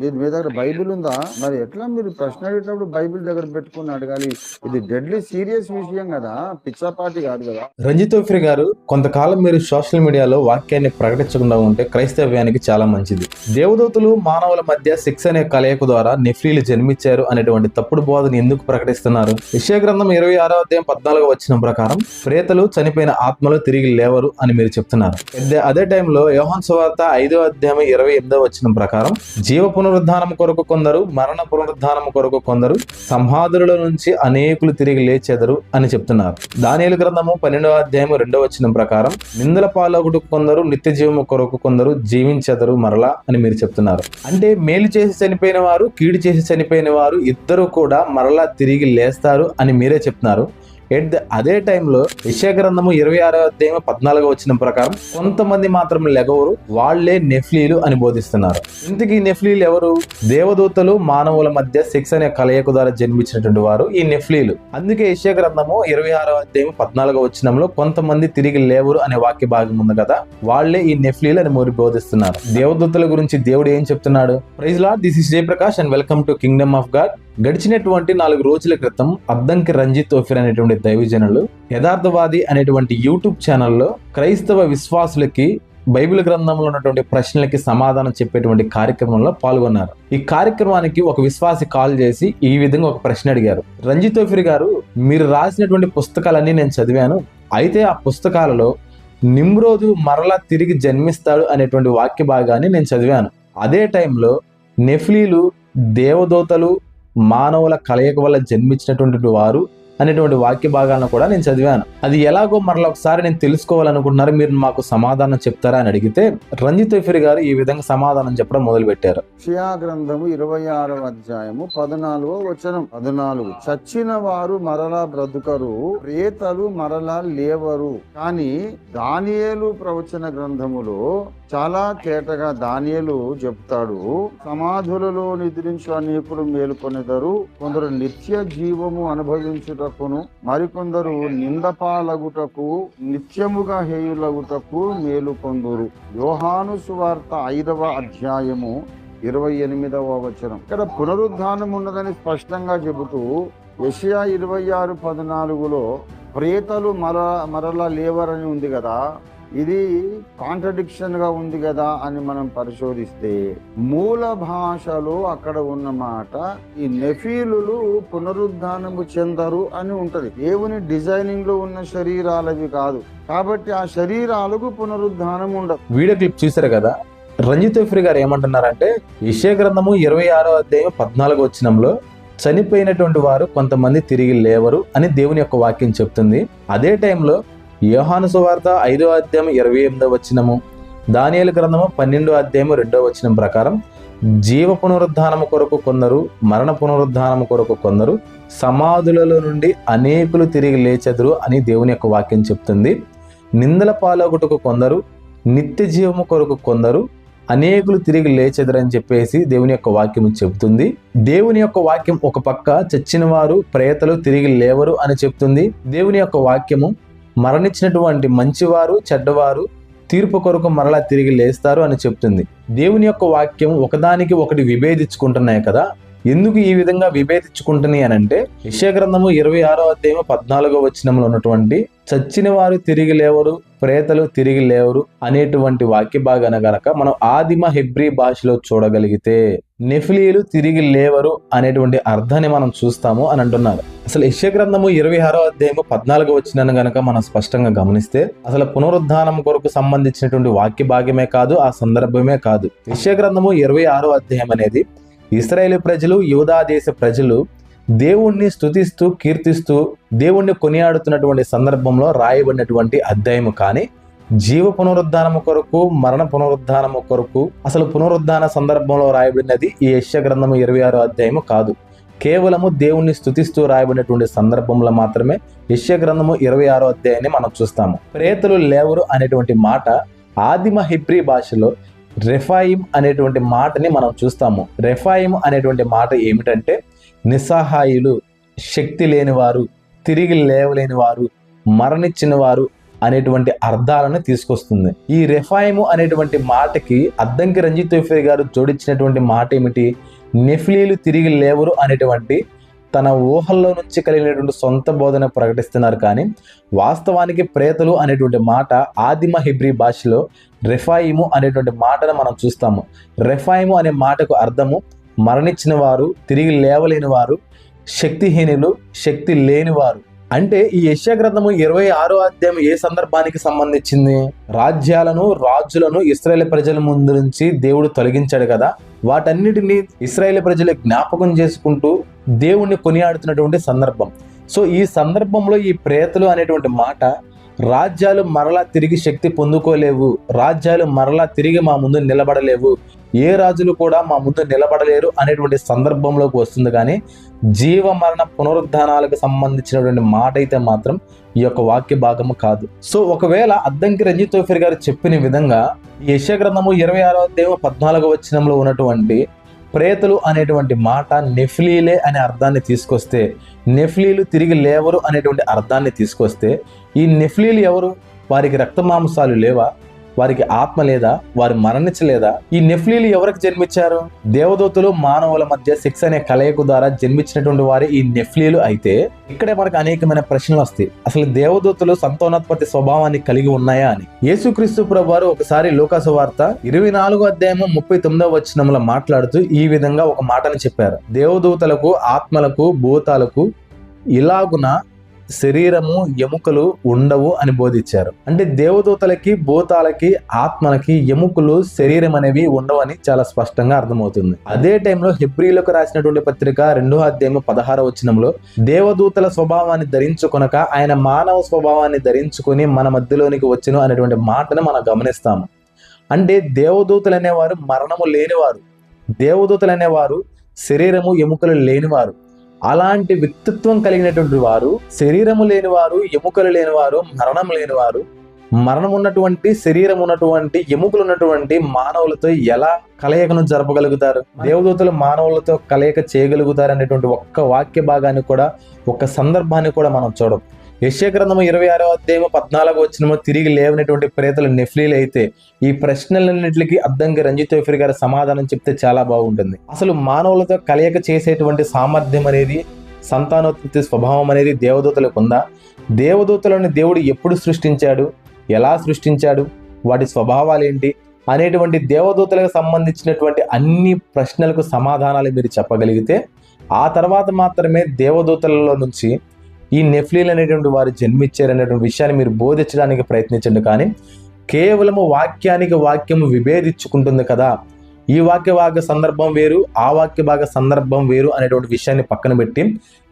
మీరు మీ దగ్గర బైబిల్ ఉందా? మరి ఎట్లా మీరు ప్రశ్న అడిగేటప్పుడు బైబిల్ దగ్గర పెట్టుకుని అడగాలి? ఇది డెడ్లీ సీరియస్ విషయం కదా పిచ్చాపాటి కాదు కదా. రంజిత్ ఓఫ్రి గారు కొంతకాలం మీరు సోషల్ మీడియాలో వాక్యాన్ని ప్రకటించకుండా ఉంటే క్రైస్తవ్యానికి చాలా మంచిది. దేవదూతలు మానవుల మధ్య సెక్స్ అనే కలయిక ద్వారా నెఫ్లీలు జన్మించారు అనేటువంటి తప్పుడు బోధను ఎందుకు ప్రకటిస్తున్నారు? విషయ గ్రంథం ఇరవై ఆరో అధ్యాయం పద్నాలుగు వచ్చిన ప్రకారం ప్రేతలు చనిపోయిన ఆత్మలు తిరిగి లేవరు అని మీరు చెప్తున్నారు. అదే- టైంలో యోహన్ సువార్త ఐదో అధ్యాయం ఇరవై ఎనిమిదో వచ్చిన ప్రకారం జీవపు పునరుద్ధానం కొరకు కొందరు మరణ పునరుద్ధానం కొరకు కొందరు సంహాదుల నుంచి అనేకులు తిరిగి లేచెదరు అని చెప్తున్నారు. దానియలు గ్రంథము పన్నెండవ అధ్యాయము రెండవ వచ్చిన ప్రకారం నిందల పాలకుడు కొందరు నిత్య జీవము కొరకు కొందరు జీవించెదరు మరలా అని మీరు చెప్తున్నారు. అంటే మేలు చేసి చనిపోయిన వారు కీడు చేసి చనిపోయిన వారు ఇద్దరు కూడా మరలా తిరిగి లేస్తారు అని మీరే చెప్తున్నారు. ఎట్ ద అదే టైంలో విషయ గ్రంథము ఇరవై ఆరో అధ్యాయం పద్నాలుగో వచ్చిన ప్రకారం కొంతమంది మాత్రం లెగవరు వాళ్ళే నెఫ్లీలు అని బోధిస్తున్నారు. ఇంతకీ నెఫ్లీలు ఎవరు? దేవదూతలు మానవుల మధ్య సెక్స్ అనే కలయిక ద్వారా జన్మించినటువంటి వారు ఈ నెఫ్లీలు. అందుకే విషయ గ్రంథము ఇరవై ఆరో అధ్యాయం పద్నాలుగో వచ్చినంలో కొంతమంది తిరిగి లేవరు అనే వాక్య భాగం ఉంది కదా వాళ్ళే ఈ నెఫ్లీలు అని మోరి బోధిస్తున్నారు. దేవదూతల గురించి దేవుడు ఏం చెప్తున్నాడు? Praise lord this is Jayaprakash and welcome to kingdom of God గడిచినటువంటి నాలుగు రోజుల క్రితం అద్దంకి రంజిత్ ఓఫిర్ అనేటువంటి దైవజనులు యథార్థవాది అనేటువంటి యూట్యూబ్ ఛానల్లో క్రైస్తవ విశ్వాసులకి బైబిల్ గ్రంథంలో ఉన్నటువంటి ప్రశ్నలకి సమాధానం చెప్పేటువంటి కార్యక్రమంలో పాల్గొన్నారు. ఈ కార్యక్రమానికి ఒక విశ్వాసి కాల్ చేసి ఈ విధంగా ఒక ప్రశ్న అడిగారు. రంజిత్ ఓఫిర్ గారు మీరు రాసినటువంటి పుస్తకాలన్నీ నేను చదివాను. అయితే ఆ పుస్తకాలలో నిమ్రోజు మరలా తిరిగి జన్మిస్తాడు అనేటువంటి వాక్య భాగాన్ని నేను చదివాను. అదే టైంలో నెఫ్లీలు దేవదూతలు మానవుల కలయిక వల్ల జన్మించినటువంటి వారు అనేటువంటి వాక్య భాగాలను కూడా నేను చదివాను. అది ఎలాగో మరలా ఒకసారి నేను తెలుసుకోవాలనుకుంటున్నారు మీరు మాకు సమాధానం చెప్తారా అని అడిగితే రంజిత్ ఎఫిరి గారు ఈ విధంగా సమాధానం చెప్పడం మొదలు పెట్టారు గ్రంథము ఇరవై ఆరవ అధ్యాయము పద్నాలుగో వచనం. పద్నాలుగు. చచ్చిన వారు మరలా బ్రతుకరు ప్రేతలు మరలా లేవరు. కానీ దానియేలు ప్రవచన గ్రంథములో చాలా తేటగా దానియలు చెప్తాడు. సమాధులలో నిద్రించు అనేకులు మేలుకొనెదరు? కొందరు నిత్య జీవము అనుభవించుటకును మరికొందరు నిందపాలగుటకు నిత్యముగా హేయులగుటకు మేలుకొందురు. యోహాను సువార్త ఐదవ అధ్యాయము ఇరవై ఎనిమిదవ వచనం. ఇక్కడ పునరుద్ధానం ఉన్నదని స్పష్టంగా చెబుతూ ఎషియా ఇరవై ఆరు పద్నాలుగులో ప్రేతలు మర మరలా లేవరని ఉంది కదా ఇది కాంట్రడిక్షన్గా ఉంది కదా అని మనం పరిశోధిస్తే మూల భాషలో అక్కడ ఉన్న మాట ఈ నెఫీలులు పునరుద్ధానము చెందరు అని ఉంటది. దేవుని డిజైనింగ్లో ఉన్న శరీరాలవి కాదు. కాబట్టి ఆ శరీరాలకు పునరుద్ధానం ఉండదు. వీడియో క్లిప్ చూసారు కదా? రంజిత్ ఎఫ్రి గారు ఏమంటున్నారంటే విషయ గ్రంథము ఇరవై ఆరో అధ్యాయం పద్నాలుగు వచ్చినంలో చనిపోయినటువంటి వారు కొంతమంది తిరిగి లేవరు అని దేవుని యొక్క వాక్యం చెప్తుంది. అదే టైంలో యోహాను సువార్త ఐదో అధ్యాయం ఇరవై ఎనిమిదో వచ్చినము దానియలు గ్రంథము పన్నెండో అధ్యాయము రెండో వచనం ప్రకారం జీవ పునరుద్ధానము కొరకు కొందరు మరణ పునరుద్ధానము కొరకు కొందరు సమాధులలో నుండి అనేకులు తిరిగి లేచెదరు అని దేవుని యొక్క వాక్యం చెప్తుంది. నిందల పాలొకటకు కొందరు నిత్య జీవము కొరకు కొందరు అనేకులు తిరిగి లేచెదరని చెప్పేసి దేవుని యొక్క వాక్యం చెబుతుంది దేవుని యొక్క వాక్యం ఒక పక్క చచ్చిన వారు ప్రేతలు తిరిగి లేవరు అని చెప్తుంది. దేవుని యొక్క వాక్యము మరణించినటువంటి మంచివారు చెడ్డవారు తీర్పు కొరకు మరలా తిరిగి లేస్తారు అని చెప్తుంది. దేవుని యొక్క వాక్యం ఒకదానికి ఒకటి విభేదించుకుంటున్నాయి కదా? ఎందుకు ఈ విధంగా విభేదించుకుంటున్నాయి అని అంటే విషయ గ్రంథము ఇరవై ఆరో అధ్యాయం పద్నాలుగో వచనంలో ఉన్నటువంటి చచ్చిన వారు తిరిగి లేవరు ప్రేతలు తిరిగి లేవరు అనేటువంటి వాక్య భాగాన గనక మనం ఆదిమ హెబ్రీ భాషలో చూడగలిగితే నెఫిలీలు తిరిగి లేవరు అనేటువంటి అర్థాన్ని మనం చూస్తాము అని అంటున్నారు. అసలు యశ్య గ్రంథము ఇరవై ఆరో అధ్యాయము పద్నాలుగు వచ్చిన గనక మనం స్పష్టంగా గమనిస్తే అసలు పునరుద్ధానం కొరకు సంబంధించినటువంటి వాక్య భాగమే కాదు ఆ సందర్భమే కాదు. యశ్య గ్రంథము ఇరవై ఆరో అధ్యాయం అనేది ఇస్రాయేల్ ప్రజలు యూదా దేశ ప్రజలు దేవుణ్ణి స్థుతిస్తూ కీర్తిస్తూ దేవుణ్ణి కొనియాడుతున్నటువంటి సందర్భంలో రాయబడినటువంటి అధ్యాయము కానీ జీవ పునరుద్ధానము కొరకు మరణ పునరుద్ధానము కొరకు అసలు పునరుద్ధాన సందర్భంలో రాయబడినది ఈ యశ్య గ్రంథము ఇరవై ఆరో అధ్యాయము కాదు. కేవలము దేవుణ్ణి స్థుతిస్తూ రాయబడినటువంటి సందర్భంలో మాత్రమే యశ్య గ్రంథము ఇరవై ఆరో అధ్యాయాన్ని మనం చూస్తాము. ప్రేతలు లేవరు అనేటువంటి మాట ఆదిమ హిబ్రి భాషలో రెఫాయిం అనేటువంటి మాటని మనం చూస్తాము. రెఫాయిం అనేటువంటి మాట ఏమిటంటే నిస్సహాయులు శక్తి లేనివారు తిరిగి లేవలేని వారు మరణించిన వారు అనేటువంటి అర్థాలను తీసుకొస్తుంది. ఈ రెఫాయిము అనేటువంటి మాటకి అద్దంకి రంజిత్ తోఫే గారు జోడించినటువంటి మాట ఏమిటి? నెఫ్లీలు తిరిగి లేవరు అనేటువంటి తన ఊహల్లో నుంచి కలిగినటువంటి సొంత బోధన ప్రకటిస్తున్నారు కానీ వాస్తవానికి ప్రేతలు అనేటువంటి మాట ఆదిమ హిబ్రీ భాషలో రెఫాయిము అనేటువంటి మాటను మనం చూస్తాము. రెఫాయిము అనే మాటకు అర్థము మరణించిన వారు తిరిగి లేవలేని వారు శక్తిహీనులు శక్తి లేనివారు. అంటే ఈ యెషయా గ్రంథము ఇరవై ఆరో అధ్యాయం ఏ సందర్భానికి సంబంధించింది? రాజ్యాలను రాజులను ఇస్రాయేల్ ప్రజల ముందు నుంచి దేవుడు తొలగించాడు కదా. వాటన్నిటిని ఇస్రాయేల్ ప్రజలు జ్ఞాపకం చేసుకుంటూ దేవుణ్ణి కొనియాడుతున్నటువంటి సందర్భం. సో ఈ సందర్భంలో ఈ ప్రేతలు అనేటువంటి మాట రాజ్యాలు మరలా తిరిగి శక్తి పొందుకోలేవు రాజ్యాలు మరలా తిరిగి మా ముందు నిలబడలేవు ఏ రాజులు కూడా మా ముందు నిలబడలేరు అనేటువంటి సందర్భంలోకి వస్తుంది. కానీ జీవ మరణ పునరుద్ధానాలకు సంబంధించినటువంటి మాట అయితే మాత్రం ఈ యొక్క వాక్య భాగము కాదు. సో ఒకవేళ అద్దంకి రంజిత్ తోఫిర్ గారు చెప్పిన విధంగా యశ గ్రంథము ఇరవై ఆరో దేవ పద్నాలుగో వచనంలో ఉన్నటువంటి ప్రేతలు అనేటువంటి మాట నెఫ్లీలే అనే అర్థాన్ని తీసుకొస్తే నెఫ్లీలు తిరిగి లేవరు అనేటువంటి అర్థాన్ని తీసుకొస్తే ఈ నెఫ్లీలు ఎవరు? వారికి రక్త మాంసాలు లేవా? వారికి ఆత్మ లేదా వారు మరణించలేదా? ఈ నెఫ్లీలు ఎవరికి జన్మించారు? దేవదూతలు మానవుల మధ్య సెక్స్ అనే కలయిక ద్వారా జన్మించినటువంటి వారి ఈ నెఫ్లీలు అయితే ఇక్కడే మనకు అనేకమైన ప్రశ్నలు వస్తాయి. అసలు దేవదూతలు సంతానోత్పత్తి స్వభావాన్ని కలిగి ఉన్నాయా అని. యేసుక్రీస్తు ప్రభు వారు ఒకసారి లోకాసు వార్త ఇరవై నాలుగో అధ్యాయము ముప్పై తొమ్మిదో వచనంలో మాట్లాడుతూ ఈ విధంగా ఒక మాటను చెప్పారు. దేవదూతలకు ఆత్మలకు భూతాలకు ఇలాగున శరీరము ఎముకలు ఉండవు అని బోధించారు. అంటే దేవదూతలకి భూతాలకి ఆత్మలకి ఎముకలు శరీరం అనేవి ఉండవు అని చాలా స్పష్టంగా అర్థమవుతుంది. అదే టైంలో హెబ్రిలకు రాసినటువంటి పత్రిక రెండో అధ్యాయం పదహార వచనంలో దేవదూతల స్వభావాన్ని ధరించుకొనక ఆయన మానవ స్వభావాన్ని ధరించుకుని మన మధ్యలోనికి వచ్చును అనేటువంటి మాటను మనం గమనిస్తాము. అంటే దేవదూతలు అనేవారు మరణము లేనివారు. దేవదూతలు అనేవారు శరీరము ఎముకలు లేనివారు. అలాంటి వ్యక్తిత్వం కలిగినటువంటి వారు శరీరము లేనివారు ఎముకలు లేనివారు మరణం లేనివారు మరణం ఉన్నటువంటి శరీరం ఉన్నటువంటి ఎముకలు ఉన్నటువంటి మానవులతో ఎలా కలయికను జరపగలుగుతారు? దేవదూతలు మానవులతో కలయిక చేయగలుగుతారు అనేటువంటి ఒక్క వాక్య భాగాన్ని కూడా ఒక సందర్భాన్ని కూడా మనం చూడం యశ్య గ్రంథము ఇరవై ఆరో అధ్యాయము పద్నాలుగు వచ్చినమో తిరిగి లేవనటువంటి ప్రేతలు నెఫ్లీలు అయితే ఈ ప్రశ్నలన్నింటికి అద్దంకి రంజిత్ తోఫిర్ గారు సమాధానం చెప్తే చాలా బాగుంటుంది. అసలు మానవులతో కలయిక చేసేటువంటి సామర్థ్యం అనేది సంతానోత్పత్తి స్వభావం అనేది దేవదూతలకు ఉందా? దేవదూతలను దేవుడు ఎప్పుడు సృష్టించాడు? ఎలా సృష్టించాడు? వాటి స్వభావాలు ఏంటి? అనేటువంటి దేవదూతలకు సంబంధించినటువంటి అన్ని ప్రశ్నలకు సమాధానాలు మీరు చెప్పగలిగితే ఆ తర్వాత మాత్రమే దేవదూతలలో నుంచి ఈ నెఫ్లీలు అనేటువంటి వారు జన్మించారనేటువంటి విషయాన్ని మీరు బోధించడానికి ప్రయత్నించండి కానీ కేవలము వాక్యానికి వాక్యము విభేదించుకుంటుంది కదా. ఈ వాక్య భాగ సందర్భం వేరు ఆ వాక్య భాగ సందర్భం వేరు అనేటువంటి విషయాన్ని పక్కన పెట్టి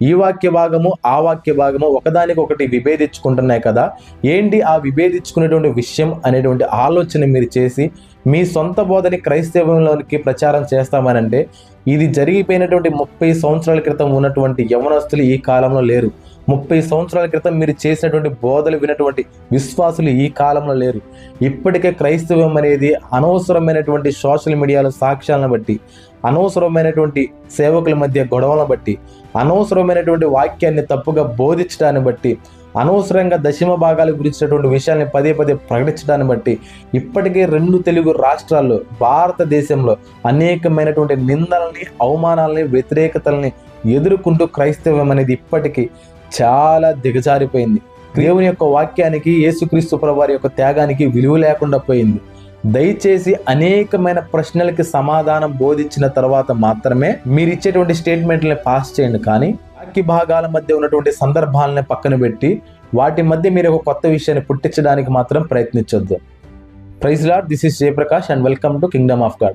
ఈ వాక్య భాగము ఆ వాక్య భాగము ఒకదానికి ఒకటి విభేదించుకుంటున్నాయి కదా. ఏంటి ఆ విభేదించుకునేటువంటి విషయం అనేటువంటి ఆలోచన మీరు చేసి మీ సొంత బోధని క్రైస్తవంలోనికి ప్రచారం చేస్తామనంటే ఇది జరిగిపోయినటువంటి ముప్పై సంవత్సరాల క్రితం ఉన్నటువంటి యవనస్తులు ఈ కాలంలో లేరు. ముప్పై సంవత్సరాల క్రితం మీరు చేసినటువంటి బోధలు వినటువంటి విశ్వాసులు ఈ కాలంలో లేరు. ఇప్పటికే క్రైస్తవం అనేది అనవసరమైనటువంటి సోషల్ మీడియాలో సాక్ష్యాలను బట్టి అనవసరమైనటువంటి సేవకుల మధ్య గొడవలను బట్టి అనవసరమైనటువంటి వాక్యాన్ని తప్పుగా బోధించడాన్ని బట్టి అనవసరంగా దశమ భాగాల గురించినటువంటి విషయాల్ని పదే పదే ప్రకటించడాన్ని బట్టి ఇప్పటికే రెండు తెలుగు రాష్ట్రాల్లో భారతదేశంలో అనేకమైనటువంటి నిందలని అవమానాలని వ్యతిరేకతల్ని ఎదుర్కొంటూ క్రైస్తవ్యం అనేది ఇప్పటికీ చాలా దిగజారిపోయింది. దేవుని యొక్క వాక్యానికి యేసుక్రీస్తు ప్రభువారి యొక్క త్యాగానికి విలువ లేకుండా పోయింది. దయచేసి అనేకమైన ప్రశ్నలకి సమాధానం బోధించిన తర్వాత మాత్రమే మీరు ఇచ్చేటువంటి స్టేట్మెంట్లని పాస్ చేయండి. కానీ వాక్య భాగాల మధ్య ఉన్నటువంటి సందర్భాలని పక్కన పెట్టి వాటి మధ్య మీరు ఒక కొత్త విషయాన్ని పుట్టించడానికి మాత్రం ప్రయత్నించొద్దు. Praise lord this is Jayaprakash and welcome to kingdom of God